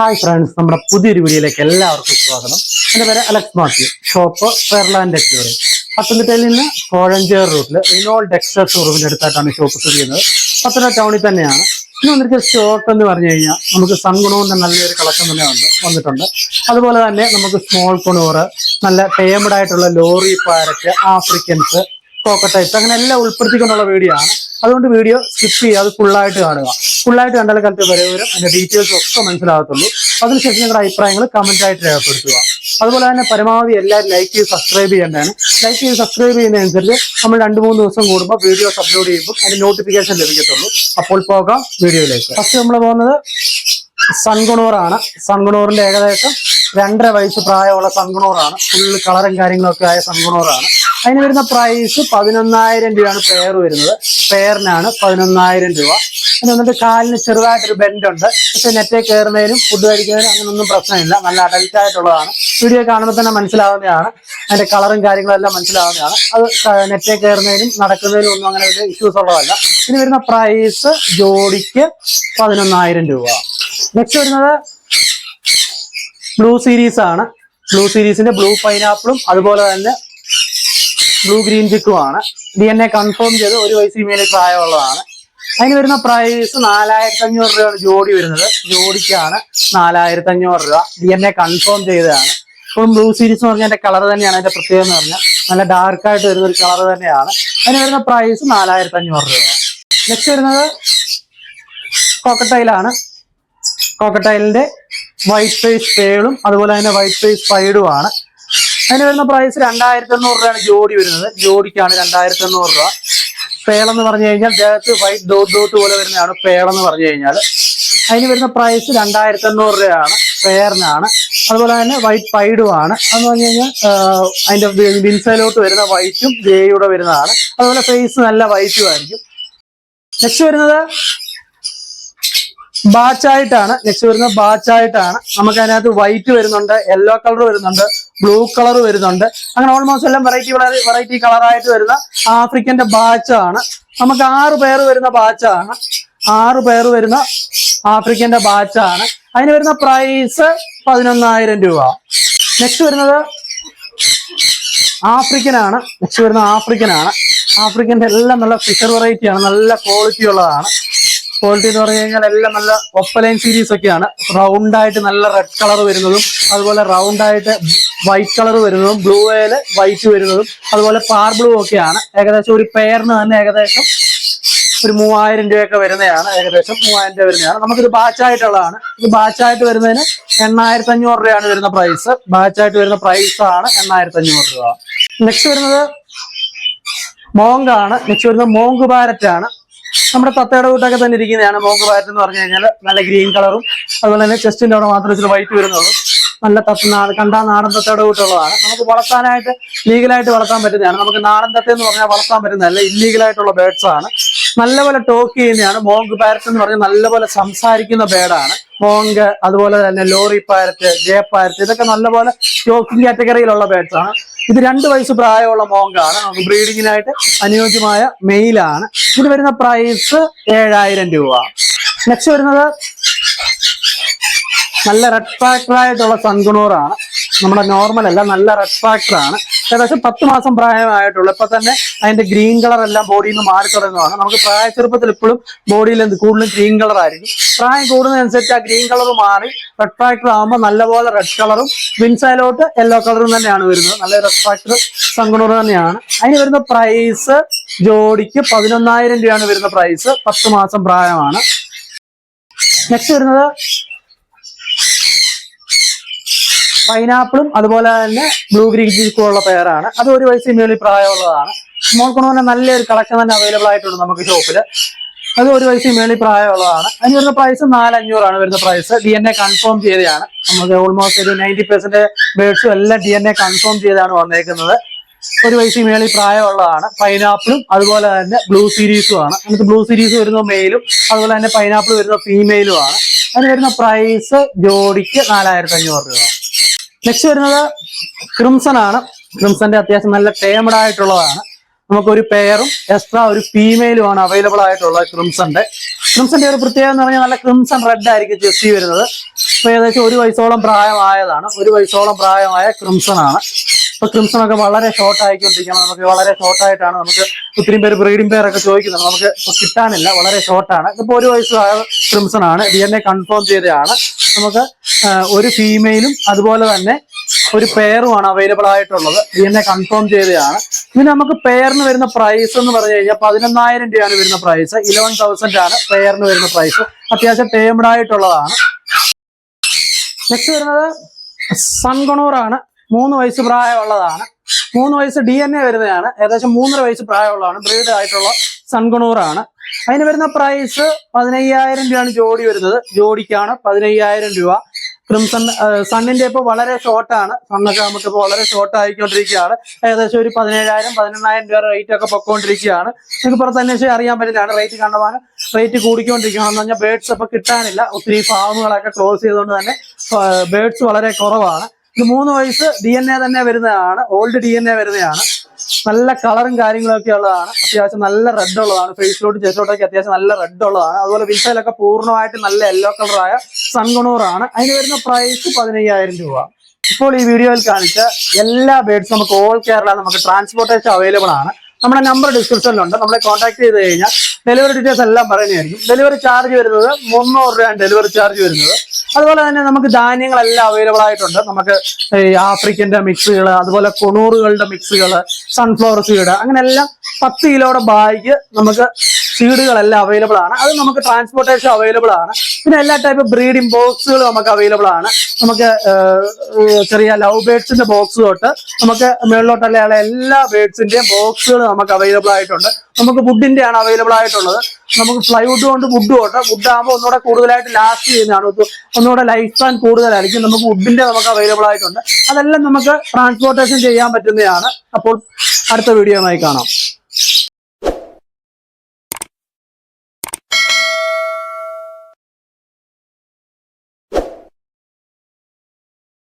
Hi friends നമ്മുടെ പുതിയൊരു വീഡിയോയിലേക്ക് എല്ലാവർക്കും സ്വാഗതം. എന്റെ പേര് അലക്സ് മാത്യു. ഷോപ്പ് ഫെയർലാൻഡ് എക്സ്പ്ലോറി പത്തനംതിട്ടയിൽ നിന്ന് കോഴഞ്ചേർ റൂട്ടിൽ റിനോൾ ഡെക്സ്റ്റർ ഷോറൂമിന്റെ അടുത്തായിട്ടാണ് ഷോപ്പ് സ്ഥിതി ചെയ്യുന്നത്. പത്തനംതിട്ട ടൗണിൽ തന്നെയാണ്. ഇന്ന് വന്നിരിക്കുന്ന സ്റ്റോക്ക് എന്ന് പറഞ്ഞു കഴിഞ്ഞാൽ നമുക്ക് സൺഗുണോന്റെ നല്ലൊരു കളക്ഷൻ തന്നെ ഉണ്ട് വന്നിട്ടുണ്ട്. അതുപോലെ തന്നെ നമുക്ക് സ്മോൾ കുണൂറ് നല്ല ടേമഡ് ആയിട്ടുള്ള ലോറി പാരറ്റ് ആഫ്രിക്കൻസ് കോക്കട്ടൈറ്റ്സ് അങ്ങനെ എല്ലാം ഉൾപ്പെടുത്തിക്കൊണ്ടുള്ള വീഡിയോ ആണ്. അതുകൊണ്ട് വീഡിയോ സ്കിപ്പ് ചെയ്യാതെ ഫുള്ളായിട്ട് കാണുക. ഫുള്ളായിട്ട് കണ്ടാൽ കറക്റ്റ് വരവരും അതിന്റെ ഡീറ്റെയിൽസ് ഒക്കെ മനസ്സിലാകത്തുള്ളൂ. അതിനുശേഷം നിങ്ങളുടെ അഭിപ്രായങ്ങൾ കമന്റ് ആയിട്ട് രേഖപ്പെടുത്തുക. അതുപോലെ തന്നെ പരമാവധി എല്ലാവരും ലൈക്ക് ചെയ്ത് സബ്സ്ക്രൈബ് ചെയ്യേണ്ടതാണ്. ലൈക്ക് ചെയ്ത് സബ്സ്ക്രൈബ് ചെയ്യുന്നതനുസരിച്ച് നമ്മൾ രണ്ട് മൂന്ന് ദിവസം കൂടുമ്പോൾ വീഡിയോസ് അപ്ലോഡ് ചെയ്യുമ്പോൾ അതിന്റെ നോട്ടിഫിക്കേഷൻ ലഭിക്കത്തുള്ളൂ. അപ്പോൾ പോകാം വീഡിയോയിലേക്ക് ഫസ്റ്റ് നമ്മൾ പോകുന്നത് സൺകുണൂറാണ് സൺഗുണൂറിന്റെ ഏകദേശം രണ്ടര വയസ്സ് പ്രായമുള്ള സൺഗുണൂറാണ്. ഫുൾ കളറും കാര്യങ്ങളൊക്കെ ആയ സൺഗുണൂറാണ്. അതിന് വരുന്ന പ്രൈസ് പതിനൊന്നായിരം രൂപയാണ് പെയർ വരുന്നത്. പെയറിനാണ് പതിനൊന്നായിരം രൂപ. പിന്നെ വന്നിട്ട് കാലിന് ചെറുതായിട്ടൊരു ബെൻഡ് ഉണ്ട്. പക്ഷെ നെറ്റേ കയറുന്നതിനും ഫുഡ് കഴിക്കുന്നതിനും അങ്ങനൊന്നും പ്രശ്നമില്ല. നല്ല അഡൽറ്റ് ആയിട്ടുള്ളതാണ്. വീഡിയോ കാണുമ്പോൾ തന്നെ മനസ്സിലാവുന്നതാണ്. അതിന്റെ കളറും കാര്യങ്ങളും എല്ലാം മനസ്സിലാവുന്നതാണ്. അത് നെറ്റേ കയറുന്നതിനും നടക്കുന്നതിനും ഒന്നും അങ്ങനെ ഒരു ഇഷ്യൂസ് ഉള്ളതല്ല. ഇനി വരുന്ന പ്രൈസ് ജോഡിക്ക് പതിനൊന്നായിരം രൂപ. നെക്സ്റ്റ് വരുന്നത് ബ്ലൂ സീരീസ് ആണ്. ബ്ലൂ സീരീസിന്റെ ബ്ലൂ പൈനാപ്പിളും അതുപോലെ തന്നെ ബ്ലൂ ഗ്രീൻ ചിക്കുമാണ് ഡി എൻ എ കൺഫേം ചെയ്ത് ഒരു വയസ്സിൽ മേലെ പ്രായമുള്ളതാണ്. അതിന് വരുന്ന പ്രൈസ് നാലായിരത്തി അഞ്ഞൂറ് രൂപയാണ് ജോഡി വരുന്നത്. ജോഡിക്കാണ് നാലായിരത്തി അഞ്ഞൂറ് രൂപ. ഡി എൻ എ കൺഫേം ചെയ്തതാണ്. ഇപ്പം ബ്ലൂ സീരീസ് എന്ന് പറഞ്ഞാൽ അതിന്റെ കളർ തന്നെയാണ്. അതിന്റെ പ്രത്യേകത എന്ന് പറഞ്ഞാൽ നല്ല ഡാർക്ക് ആയിട്ട് വരുന്ന ഒരു കളർ തന്നെയാണ്. അതിന് വരുന്ന പ്രൈസ് നാലായിരത്തി അഞ്ഞൂറ് രൂപ നെക്സ്റ്റ് വരുന്നത് കോക്കട്ടൈലാണ് കോക്കട്ടൈലിന്റെ വൈറ്റ് ഫേസ് പേളും അതുപോലെ തന്നെ വൈറ്റ് ഫേസ് ഫൈഡും ആണ്. അതിന് വരുന്ന പ്രൈസ് രണ്ടായിരത്തി എണ്ണൂറ് രൂപയാണ് ജോഡി വരുന്നത്. ജോഡിക്കാണ് രണ്ടായിരത്തി എണ്ണൂറ് രൂപ പേളെന്ന് പറഞ്ഞു കഴിഞ്ഞാൽ ദേഹത്ത് വൈറ്റ് ഡോട്ട് ഡോട്ട് പോലെ വരുന്നതാണ് പേളെന്ന് പറഞ്ഞു കഴിഞ്ഞാൽ. അതിന് വരുന്ന പ്രൈസ് രണ്ടായിരത്തി എണ്ണൂറ് രൂപയാണ്. പേറിനാണ്. അതുപോലെ തന്നെ വൈറ്റ് പൈഡും ആണ്. അതെന്ന് പറഞ്ഞു കഴിഞ്ഞാൽ അതിന്റെ അതിന്റെ വിൻസലോട്ട് വരുന്ന വൈറ്റും ജേയുടെ വരുന്നതാണ്. അതുപോലെ ഫേസ് നല്ല വൈറ്റും ആയിരിക്കും. നെക്സ്റ്റ് വരുന്നത് ബാച്ചായിട്ടാണ്. നെക്സ്റ്റ് വരുന്നത് ബാച്ചായിട്ടാണ്. നമുക്ക് അതിനകത്ത് വൈറ്റ് വരുന്നുണ്ട് യെല്ലോ കളർ വരുന്നുണ്ട് ബ്ലൂ കളർ വരുന്നുണ്ട്. അങ്ങനെ ഓൾമോസ്റ്റ് എല്ലാം വെറൈറ്റി വളരെ വെറൈറ്റി കളറായിട്ട് വരുന്ന ആഫ്രിക്കന്റെ ബാച്ചാണ്. നമുക്ക് ആറ് പേർ വരുന്ന ബാച്ചാണ്. ആറ് പേർ വരുന്ന ആഫ്രിക്കന്റെ ബാച്ചാണ്. അതിന് വരുന്ന പ്രൈസ് പതിനൊന്നായിരം രൂപ. നെക്സ്റ്റ് വരുന്നത് ആഫ്രിക്കൻ ആണ് നെക്സ്റ്റ് വരുന്ന ആഫ്രിക്കൻ ആണ് ആഫ്രിക്കന്റെ എല്ലാം നല്ല ഫിഷർ വെറൈറ്റിയാണ് നല്ല ക്വാളിറ്റി ഉള്ളതാണ്. ക്വാളിറ്റി എന്ന് പറഞ്ഞു കഴിഞ്ഞാൽ എല്ലാം നല്ല ഒപ്പലൈൻ സീരീസ് ഒക്കെയാണ്. റൗണ്ട് ആയിട്ട് നല്ല റെഡ് കളർ വരുന്നതും അതുപോലെ റൗണ്ട് ആയിട്ട് വൈറ്റ് കളർ വരുന്നതും ബ്ലൂ വേൽ വൈറ്റ് വരുന്നതും അതുപോലെ പാർ ബ്ലൂ ഒക്കെയാണ്. ഏകദേശം ഒരു പെയറിന് തന്നെ ഏകദേശം ഒരു മൂവായിരം രൂപയൊക്കെ വരുന്നതാണ്. ഏകദേശം മൂവായിരം രൂപ വരുന്നതാണ്. നമുക്കിത് ബാച്ചായിട്ടുള്ളതാണ് ഇത് ബാച്ചായിട്ട് വരുന്നതിന് എണ്ണായിരത്തി അഞ്ഞൂറ് രൂപയാണ് വരുന്ന പ്രൈസ് ബാച്ചായിട്ട് വരുന്ന പ്രൈസ് ആണ് എണ്ണായിരത്തി അഞ്ഞൂറ് രൂപ. നെക്സ്റ്റ് വരുന്നത് മോങ്കാണ് നെക്സ്റ്റ് വരുന്നത് മോങ്ക് ബാരറ്റ് ആണ്. നമ്മുടെ തത്തയുടെ കൂട്ടൊക്കെ തന്നെ ഇരിക്കുന്നതാണ്. മോങ്ക് പാരറ്റ് എന്ന് പറഞ്ഞു കഴിഞ്ഞാൽ നല്ല ഗ്രീൻ കളറും അതുപോലെ തന്നെ ചെസ്റ്റിന്റെ അവിടെ മാത്രം ഇച്ചിരി വൈറ്റ് വരുന്നുള്ളൂ. നല്ല തത്ത നാട് കണ്ടാ നാടൻ തത്തയുടെ കൂട്ടുള്ളതാണ്. നമുക്ക് വളർത്താനായിട്ട് ലീഗലായിട്ട് വളർത്താൻ പറ്റുന്നതാണ്. നമുക്ക് നാടൻ തത്ത എന്ന് പറഞ്ഞാൽ വളർത്താൻ പറ്റുന്നതല്ല ഇല്ലീഗലായിട്ടുള്ള ബേഡ്സ് ആണ്. നല്ലപോലെ ടോക്ക് ചെയ്യുന്നതാണ്. മോങ്ക് പാരറ്റ് എന്ന് പറഞ്ഞാൽ നല്ലപോലെ സംസാരിക്കുന്ന ബേഡാണ് മോങ്ക് അതുപോലെ തന്നെ ലോറി പാരറ്റ് ജേ പാരറ്റ് ഇതൊക്കെ നല്ലപോലെ ടോക്കിംഗ് കാറ്റഗറിയിലുള്ള ബേഡ്സ് ആണ്. ഇത് രണ്ട് വയസ്സ് പ്രായമുള്ള മോങ്കാണ്. നമുക്ക് ബ്രീഡിങ്ങിനായിട്ട് അനുയോജ്യമായ മെയിലാണ്. ഇതിന് വരുന്ന പ്രൈസ് ഏഴായിരം രൂപ. നെക്സ്റ്റ് വരുന്നത് നല്ല റെഡ് ഫാക്ടർ ആയിട്ടുള്ള സൺകുണൂറാണ് നമ്മുടെ നോർമൽ അല്ല നല്ല റെഡ് ഫാക്ടർ ആണ്. ഏകദേശം പത്ത് മാസം പ്രായമായിട്ടുള്ളു. ഇപ്പൊ തന്നെ അതിന്റെ ഗ്രീൻ കളർ എല്ലാം ബോഡിയിൽ നിന്ന് മാറി തുടങ്ങുകയാണ് നമുക്ക് പ്രായ ചെറുപ്പത്തിൽ ഇപ്പോഴും ബോഡിയിൽ എന്ത് കൂടുതലും ഗ്രീൻ കളർ ആയിരിക്കും. പ്രായം കൂടുന്നതനുസരിച്ച് ആ ഗ്രീൻ കളർ മാറി റെഡ് ഫാക്ടർ ആകുമ്പോൾ നല്ലപോലെ റെഡ് കളറും വിൻസൈലോട്ട് യെല്ലോ കളറും തന്നെയാണ് വരുന്നത്. നല്ല റെഡ് ഫാക്ടർ സംഘടന തന്നെയാണ്. അതിന് വരുന്ന പ്രൈസ് ജോഡിക്ക് പതിനൊന്നായിരം രൂപയാണ് വരുന്ന പ്രൈസ് പത്ത് മാസം പ്രായമാണ്. നെക്സ്റ്റ് വരുന്നത് പൈനാപ്പിളും അതുപോലെ തന്നെ ബ്ലൂ ഗ്രീൻ ചീക്കും ഉള്ള പെയറാണ് അത് ഒരു വയസ്സിന് മേളിൽ പ്രായമുള്ളതാണ്. സ്മോൾ കൊണ്ടുവന്ന നല്ലൊരു കളക്ഷൻ തന്നെ അവൈലബിൾ ആയിട്ടുണ്ട് നമുക്ക് ഷോപ്പിൽ അത് ഒരു വയസ്സിന് മേളിൽ പ്രായമുള്ളതാണ്. അതിന് വരുന്ന പ്രൈസ് നാലഞ്ഞൂറാണ് വരുന്ന price D N A confirm ചെയ്തതാണ്. നമുക്ക് ഓൾമോസ്റ്റ് ഒരു നയന്റി പെർസെന്റ് ബേഡ്സും എല്ലാം ഡി എൻ എ കൺഫേം ചെയ്താണ് വന്നേക്കുന്നത്. ഒരു വയസ്സിന് മേളിൽ പ്രായമുള്ളതാണ്. പൈനാപ്പിളും അതുപോലെ തന്നെ ബ്ലൂ സീരീസും ആണ്. നമുക്ക് ബ്ലൂ സീരീസ് വരുന്ന മെയിലും അതുപോലെ തന്നെ പൈനാപ്പിൾ വരുന്ന ഫീമെയിലും ആണ്. അതിന് വരുന്ന പ്രൈസ് ജോഡിക്ക് നാലായിരത്തി അഞ്ഞൂറ് രൂപ. നെക്സ്റ്റ് വരുന്നത് ക്രിംസൺ ആണ്. ക്രിംസന്റെ അത്യാവശ്യം നല്ല ടേമഡ് ആയിട്ടുള്ളതാണ്. നമുക്കൊരു പെയറും എക്സ്ട്രാ ഒരു ഫീമെയിലും ആണ് അവൈലബിൾ ആയിട്ടുള്ളത് ക്രിംസന്റെ ക്രിംസന്റെ ഒരു പ്രത്യേകത എന്ന് പറഞ്ഞാൽ നല്ല ക്രിംസൺ റെഡ് ആയിരിക്കും ജെസ്സി വരുന്നത്. ഇപ്പൊ ഏകദേശം ഒരു വയസ്സോളം പ്രായമായതാണ്. ഒരു വയസ്സോളം പ്രായമായ ക്രിംസൺ ആണ്. ഇപ്പൊ ക്രിംസൺ ഒക്കെ വളരെ ഷോർട്ട് ആയിക്കൊണ്ടിരിക്കണം നമുക്ക് വളരെ ഷോർട്ട് ആയിട്ടാണ് നമുക്ക് ഒത്തിരി പേര് ബ്രീഡിംഗ് പേരൊക്കെ ചോദിക്കുന്നത്. നമുക്ക് ഇപ്പൊ കിട്ടാനില്ല. വളരെ ഷോർട്ടാണ് ഇപ്പൊ ഒരു വയസ്സ് ക്രിംസൺ ആണ് ഡി എൻ എ കൺഫേം ചെയ്തതാണ് നമുക്ക് ഒരു ഫീമെയിലും അതുപോലെ തന്നെ ഒരു പെയറുമാണ് അവൈലബിൾ ആയിട്ടുള്ളത്. ഡി എൻ എ കൺഫേം ചെയ്തതാണ് ഇനി നമുക്ക് പെയറിന് വരുന്ന പ്രൈസ് എന്ന് പറഞ്ഞു കഴിഞ്ഞാൽ പതിനൊന്നായിരം രൂപയാണ് വരുന്ന പ്രൈസ് ഇലവൻ തൗസൻഡ് ആണ് പെയറിന് വരുന്ന പ്രൈസ് അത്യാവശ്യം ടേംഡ് ആയിട്ടുള്ളതാണ്. നെക്സ്റ്റ് വരുന്നത് സൺഗുണൂറാണ് മൂന്ന് വയസ്സ് പ്രായമുള്ളതാണ്. മൂന്ന് വയസ്സ് ഡി എൻ എ വരുന്നതാണ്. ഏകദേശം മൂന്നര വയസ്സ് പ്രായമുള്ളതാണ്. ബ്രീഡ് ആയിട്ടുള്ള സൺഗുണൂറാണ്. അതിന് വരുന്ന പ്രൈസ് പതിനയ്യായിരം രൂപയാണ് ജോഡി വരുന്നത്. ജോഡിക്കാണ് പതിനയ്യായിരം രൂപ. ക്രിംസൺ സണ്ണിന്റെ ഇപ്പോൾ വളരെ ഷോർട്ടാണ് സണ്ണൊക്കെ നമുക്ക് ഇപ്പോൾ വളരെ ഷോർട്ട് ആയിക്കൊണ്ടിരിക്കുകയാണ്. ഏകദേശം ഒരു പതിനേഴായിരം പതിനെണ്ണായിരം രൂപ റേറ്റ് ഒക്കെ പൊക്കോണ്ടിരിക്കുകയാണ്. നിങ്ങൾക്ക് പുറത്ത് അന്വേഷിച്ച് അറിയാൻ പറ്റുന്നതാണ് റേറ്റ് കണ്ടമാനം. റേറ്റ് കൂടിക്കൊണ്ടിരിക്കുകയാണ് എന്ന് പറഞ്ഞാൽ ബേഡ്സ് ഇപ്പോൾ കിട്ടാനില്ല. ഒത്തിരി ഫാമുകളൊക്കെ ക്ലോസ് ചെയ്തുകൊണ്ട് തന്നെ ബേഡ്സ് വളരെ കുറവാണ്. ഇത് മൂന്ന് വയസ്സ് ഡി എൻ എ തന്നെ വരുന്നതാണ്. ഓൾഡ് ഡി എൻ എ വരുന്നതാണ്. നല്ല കളറും കാര്യങ്ങളൊക്കെ ഉള്ളതാണ്. അത്യാവശ്യം നല്ല റെഡ് ഉള്ളതാണ്. ഫേസിലോട്ട് ചെസ്റ്റിലോട്ടൊക്കെ അത്യാവശ്യം നല്ല റെഡ് ഉള്ളതാണ്. അതുപോലെ വിൽസയിലൊക്കെ പൂർണമായിട്ട് നല്ല യെല്ലോ കളറായ സൺഗുണൂറാണ് അതിന് വരുന്ന പ്രൈസ് പതിനയ്യായിരം രൂപ. ഇപ്പോൾ ഈ വീഡിയോയിൽ കാണിച്ച എല്ലാ ബേഡ്സും നമുക്ക് ഓൾ കേരള നമുക്ക് ട്രാൻസ്പോർട്ടേഷൻ അവൈലബിൾ ആണ്. നമ്മുടെ നമ്പർ ഡിസ്ക്രിപ്ഷനിലുണ്ട് നമ്മളെ കോൺടാക്ട് ചെയ്ത് കഴിഞ്ഞാൽ ഡെലിവറി ഡീറ്റെയിൽസ് എല്ലാം പറയുന്നതായിരിക്കും. ഡെലിവറി ചാർജ് വരുന്നത് മുന്നൂറ് രൂപയാണ് ഡെലിവറി ചാർജ് വരുന്നത്. അതുപോലെ തന്നെ നമുക്ക് ധാന്യങ്ങളെല്ലാം അവൈലബിൾ ആയിട്ടുണ്ട്. നമുക്ക് ആഫ്രിക്കന്റെ മിക്സുകൾ അതുപോലെ കൊണൂറുകളുടെ മിക്സുകൾ സൺഫ്ലവർ സീഡ് അങ്ങനെ എല്ലാം പത്ത് കിലോയുടെ ബാഗ് നമുക്ക് സീഡുകളെല്ലാം അവൈലബിൾ ആണ്. അത് നമുക്ക് ട്രാൻസ്പോർട്ടേഷൻ അവൈലബിൾ ആണ്. പിന്നെ എല്ലാ ടൈപ്പ് ബ്രീഡിംഗ് ബോക്സുകളും നമുക്ക് അവൈലബിൾ ആണ്. നമുക്ക് ചെറിയ ലവ് ബേഡ്സിന്റെ ബോക്സ് തൊട്ട് നമുക്ക് മേളിലോട്ടുള്ള എല്ലാ ബേഡ്സിന്റെയും ബോക്സുകൾ നമുക്ക് അവൈലബിൾ ആയിട്ടുണ്ട്. നമുക്ക് വുഡിന്റെ ആണ് അവൈലബിൾ ആയിട്ടുള്ളത്. നമുക്ക് ഫ്ലൈവുഡ് കൊണ്ട് വുഡ് കൊണ്ട് വുഡ് ആകുമ്പോൾ ഒന്നുകൂടെ കൂടുതലായിട്ട് ലാസ്റ്റ് ചെയ്യുന്നതാണ്. ഒന്നുകൂടെ ലൈഫ് സ്പാൻ കൂടുതലായിരിക്കും. നമുക്ക് വുഡിന്റെ നമുക്ക് അവൈലബിൾ ആയിട്ടുണ്ട്. അതെല്ലാം നമുക്ക് ട്രാൻസ്പോർട്ടേഷൻ ചെയ്യാൻ പറ്റുന്നതാണ്. അപ്പോൾ അടുത്ത വീഡിയോയുമായി കാണാം.